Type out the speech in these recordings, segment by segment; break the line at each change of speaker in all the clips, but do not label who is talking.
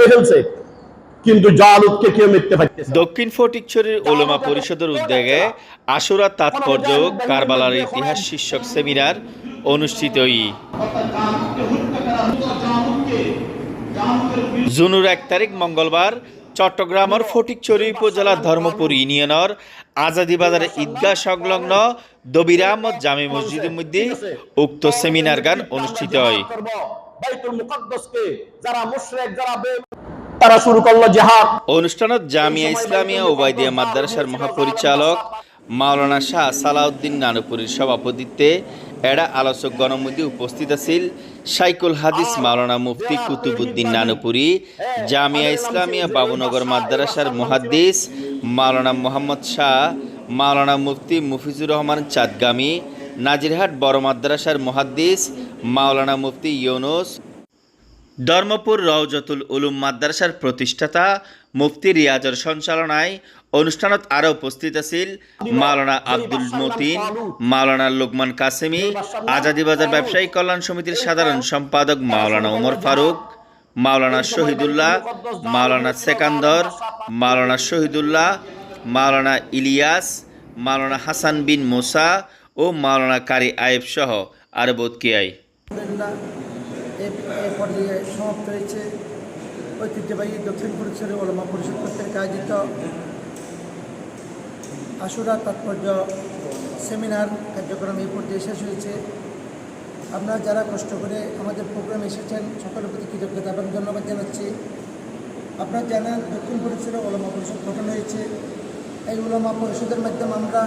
ফেলছে কিন্তু জালুদকে কেউ মিথ্যে
দক্ষিণ ফটিকছড়ির ওলমা পরিষদের উদ্যোগে আশুরা তাৎপর্য কারবালার ইতিহাস শীর্ষক সেমিনার জুনুর এক তারিখ মঙ্গলবার চট্টগ্রামের ফটিকছড়ি উপজেলা ধর্মপুর ইউনিয়নের আজাদি বাজার ঈদগাহ সংলগ্ন দবিরাম জামে মসজিদের মধ্যে উক্ত সেমিনার গান অনুষ্ঠিত হয়।
বাইতুল মুকাদ্দাসকে যারা মুশরিক যারা বে- তারা শুরু করল জিহাদ।
অনুষ্ঠানত জামিয়া ইসলামিয়া ওবায়দিয়া মাদ্রাসার মহাপরিচালক মাওলানা শাহ সালাউদ্দিন নানুপুরীর সভাপতিত্বে এরা আলোচক গণমধ্যে উপস্থিত আছিল সাইকুল হাদিস মাওলানা মুফতি কুতুবুদ্দিন নানুপুরি জামিয়া ইসলামিয়া বাবুনগর মাদ্রাসার মুহাদ্দিস মাওলানা মোহাম্মদ শাহ মাওলানা মুফতি মুফিজুর রহমান চাঁদগামী নাজিরহাট বড় মাদ্রাসার মুহাদ্দিস মাওলানা মুফতি ইউনুস। ধর্মপুর রওজতুল উলুম মাদ্রাসার প্রতিষ্ঠাতা মুফতি রিয়াজর সঞ্চালনায় অনুষ্ঠানত আরও উপস্থিত আছিল মাওলানা আব্দুল মতিন, মাওলানা লোকমান কাসেমি, আজাদি বাজার ব্যবসায়ী কল্যাণ সমিতির সাধারণ সম্পাদক মাওলানা ওমর ফারুক, মাওলানা শহীদুল্লাহ, মাওলানা সেকান্দর, মাওলানা শহীদুল্লাহ, মাওলানা ইলিয়াস, মাওলানা হাসান বিন মোসা ও মাওলানা কারি আয়েব সহ
এই পর্যায়ে সমাপ্ত হয়েছে। ঐতিহ্যবাহী দক্ষিণ পরিসরে ওলমা পরিষদ কর্তৃক আয়োজিত আশুরা তাৎপর্য সেমিনার কার্যক্রম এই পর্যায়ে শেষ হয়েছে। আপনারা যারা কষ্ট করে আমাদের প্রোগ্রামে এসেছেন, সকলের প্রতি কৃতজ্ঞতা এবং ধন্যবাদ জানাচ্ছি। আপনারা জানেন, দক্ষিণ পরিসরে ওলমা পরিষদ গঠন হয়েছে। এই ওলমা পরিষদের মাধ্যমে আমরা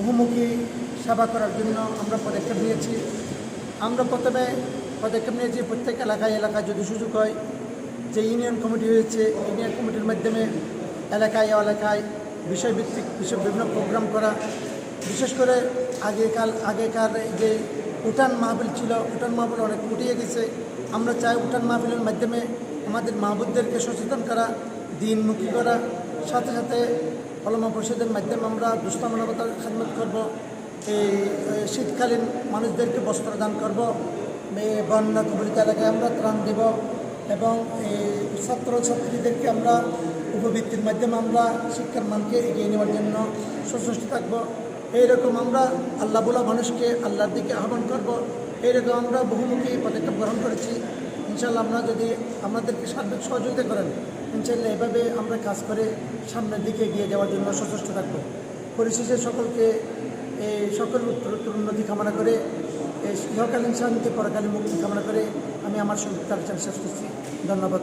বহুমুখী সেবা করার জন্য আমরা পদক্ষেপ নিয়েছি। আমরা প্রথমে পদক্ষেপ নিয়েছি প্রত্যেক এলাকায় এলাকায় যদি সুযোগ হয় যে ইউনিয়ন কমিটি হয়েছে, ইউনিয়ন কমিটির মাধ্যমে এলাকায় এলাকায় বিষয়ভিত্তিক বিষয় বিভিন্ন প্রোগ্রাম করা। বিশেষ করে আগেকাল আগেকার যে উঠান মাহফিল ছিল, উঠান মাহফিল অনেক উঠিয়ে গেছে। আমরা চাই উঠান মাহফিলের মাধ্যমে আমাদের মাহবুদদেরকে সচেতন করা, দিনমুখী করা। সাথে সাথে কলমা পরিষদের মাধ্যমে আমরা দুস্থ মানবতার খেদমত করব। এই শীতকালীন মানুষদেরকে বস্ত্র দান করব। বন্যা কবলিত এলাকায় আমরা ত্রাণ দেব এবং এই ছাত্র ছাত্রীদেরকে আমরা উপবৃত্তির মাধ্যমে আমরা শিক্ষার মানকে এগিয়ে নেওয়ার জন্য সচেষ্ট থাকব। এইরকম আমরা আল্লাহ বলা মানুষকে আল্লাহর দিকে আহ্বান করব। এইরকম আমরা বহুমুখী পদক্ষেপ গ্রহণ করেছি। ইনশাল্লাহ আপনারা যদি আমাদেরকে সার্বিক সহযোগিতা করেন ইনশাল্লাহ এভাবে আমরা কাজ করে সামনের দিকে এগিয়ে যাওয়ার জন্য সচেষ্ট থাকব। পরিশেষে সকলকে এই সকল উন্নতি কামনা করে ইহকালীন শান্তি, পরকালীন মুক্তি কামনা করে আমি আমার সঙ্গে তার শেষ করছি। ধন্যবাদ